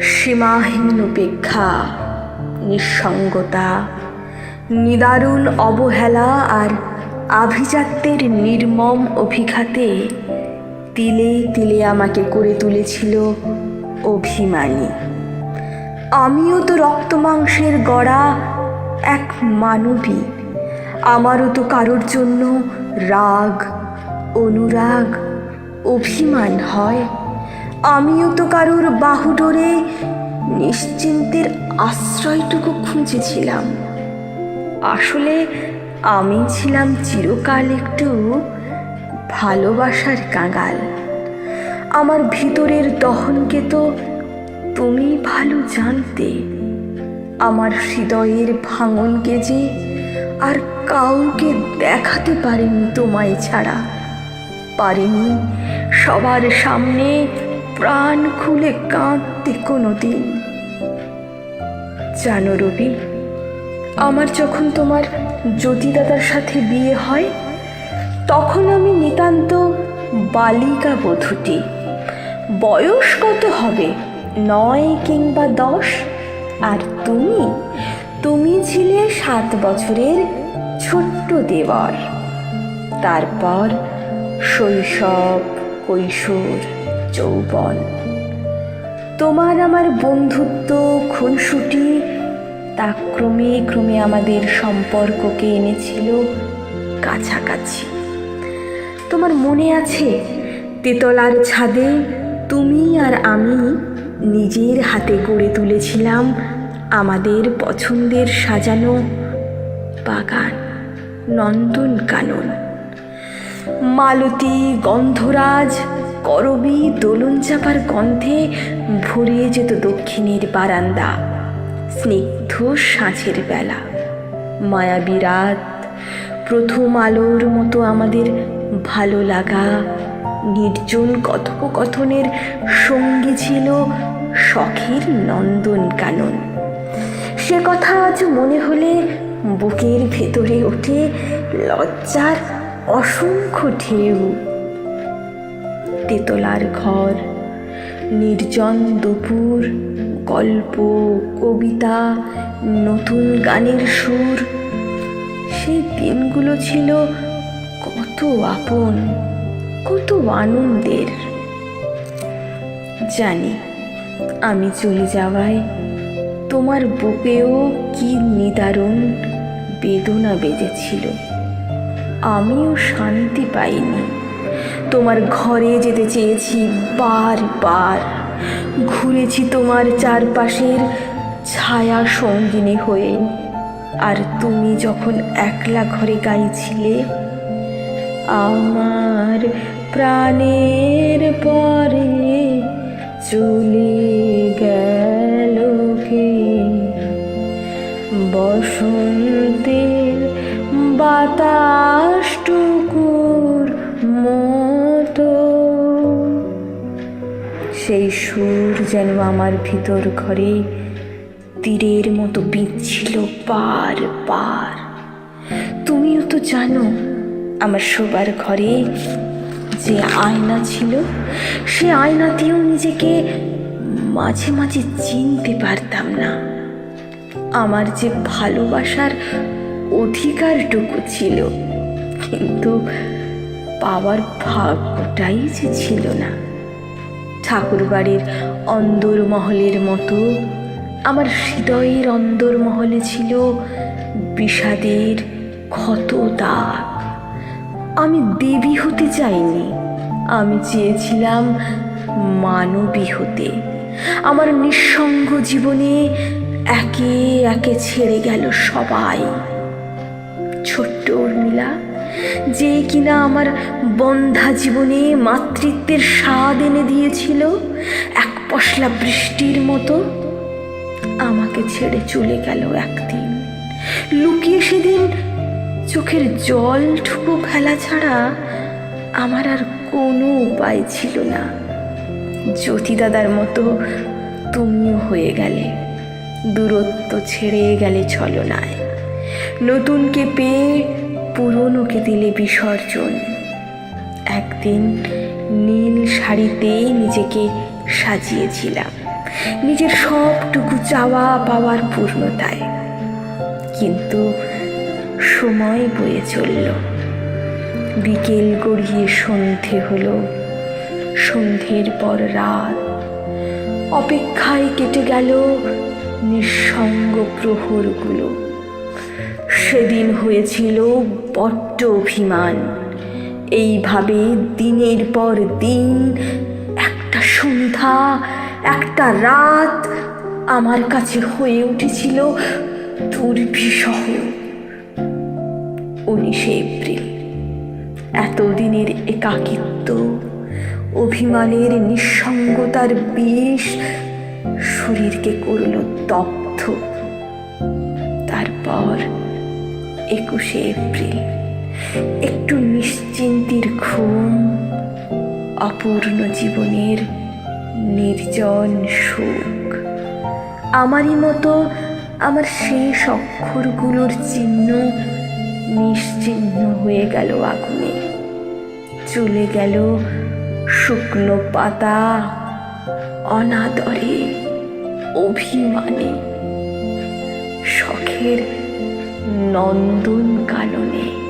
সীমাহীন উপেক্ষা নিঃসঙ্গতা, নিদারুণ অবহেলা আর আভিজাত্যের নির্মম অভিঘাতে তিলে তিলে আমাকে করে তুলেছিল অভিমানী। আমিও তো রক্ত মাংসের গড়া এক মানবী। আমারও তো কারোর জন্য রাগ, অনুরাগ, অভিমান হয়। আমিও তো কারোর বাহুডোরে নিশ্চিন্তের আশ্রয়টুকু খুঁজেছিলাম। আসলে আমি ছিলাম চিরকাল একটু ভালোবাসার কাঙাল। আমার ভিতরের দহনকে তো তুমি ভালো জানতে, আমার হৃদয়ের ভাঙনকে যে আর কাউকে দেখাতে পারেনি তোমায় ছাড়া। পারিনি সবার সামনে প্রাণ খুলে কাঁদতে কোনো দিন জানো রবি, আমার যখন তোমার জ্যোতি দাদার সাথে বিয়ে হয়, তখন আমি নিতান্ত বালিকা বধূটি বয়স কত হবে? নয় কিংবা দশ? আর তুমি? তুমি ছিলে সাত বছরের ছোট্ট দেওয়ার। তারপর শৈশব, কৈশোর। যৌবন। তোমার আমার বন্ধুত্ব, খুনসুটি, তা ক্রমে ক্রমে আমাদের সম্পর্ককে এনেছিল কাছাকাছি। তোমার মনে আছে, তেতলার ছাদে তুমি আর আমি নিজের হাতে গড়ে তুলেছিলাম আমাদের পছন্দের সাজানো বাগান নন্দন কানন মালতী গন্ধরাজ করবি দোলন চাপার গন্ধে ভরিয়ে যেত দক্ষিণের বারান্দা, স্নিগ্ধ সাঁঝের বেলা। মায়াবী রাত প্রথম আলোর মতো আমাদের ভালো লাগা। নির্জন কথোপকথনের সঙ্গী ছিল শখের নন্দন কানন। সে কথা আজ মনে হলে বুকের ভেতরে ওঠে লজ্জার অসংখ্য ঢেউ। তেতলার ঘর, নির্জন দুপুর, গল্প, কবিতা, নতুন গানের সুর। সেই দিনগুলো ছিল কত আপন, কত আনন্দের। জানি আমি চলে যাওয়ায় তোমার বুকেও কি নিদারুণ বেদনা বেজেছিল। আমিও শান্তি পাইনি। তোমার ঘরে যেতে চেয়েছি বারবার ঘুরেছি তোমার চারপাশের ছায়া সঙ্গিনী হয়ে। আর তুমি যখন একলা ঘরে গাইছিলে, আমার প্রাণের পরে চলে গেল কে? বসন্তের বাতাসটুকুর সেই সুর যেন আমার ভিতর ঘরে তীরের মতো বিচ্ছিল পার পার। তুমিও তো জানো, আমার শোবার ঘরে যে আয়না ছিল, সে আয়নাতেও নিজেকে মাঝে মাঝে চিনতে পারতাম না। আমার যে ভালোবাসার অধিকারটুকু ছিল, কিন্তু পাওয়ার ভাগ্যটাই যে ছিল না। ঠাকুরবাড়ির অন্দর মহলের মতো। আমার হৃদয়ের অন্দর মহলে ছিল বিষাদের ক্ষত দাগ। আমি দেবী হতে চাইনি, আমি চেয়েছিলাম মানবী হতে। আমার নিঃসঙ্গ জীবনে একে একে ছেড়ে গেল সবাই। ছোট্ট উর্মিলা যে কিনা আমার বন্ধা জীবনে মাতৃত্বের স্বাদ এনে দিয়েছিল, এক পশলা বৃষ্টির মতো আমাকে ছেড়ে চলে গেল একদিন। লুকিয়ে সেদিন চোখের জল ঠুকু ফেলা ছাড়া আমার আর কোনো উপায় ছিল না। জ্যোতি দাদার মতো তুমিও হয়ে গেলে, দূরত্ব ছেড়ে গেলে ছলনায় নতুনকে পেয়ে পুরনোকে দিলে বিসর্জন। একদিন নীল শাড়িতে নিজেকে সাজিয়েছিলাম। নিজের সবটুকু চাওয়া পাওয়ার পূর্ণতায়। কিন্তু সময় বয়ে চলল। বিকেল গড়িয়ে সন্ধে হলো। সন্ধ্যের পর রাত। অপেক্ষায় কেটে গেল নিঃসঙ্গ প্রহরগুলো। সেদিন হয়েছিল বড্ড অভিমান। এইভাবে দিনের পর দিন, একটা সন্ধ্যা, একটা রাত আমার কাছে হয়ে উঠেছিল দুর্বিষহ। উনিশে এপ্রিল, এতদিনের একাকিত্ব, অভিমানের নিঃসঙ্গতার বিষ শরীরকে করল দগ্ধ। তারপর একুশে এপ্রিল। একটু নিশ্চিন্তির ঘুম, অপূর্ণ জীবনের নির্জন সুখ। আমারই মতো আমার শেষ অক্ষরগুলোর চিহ্ন নিশ্চিহ্ন হয়ে গেল আগুনে। চলে গেল শুকনো পাতা অনাদরে, অভিমানে। শখের নন্দন কাননে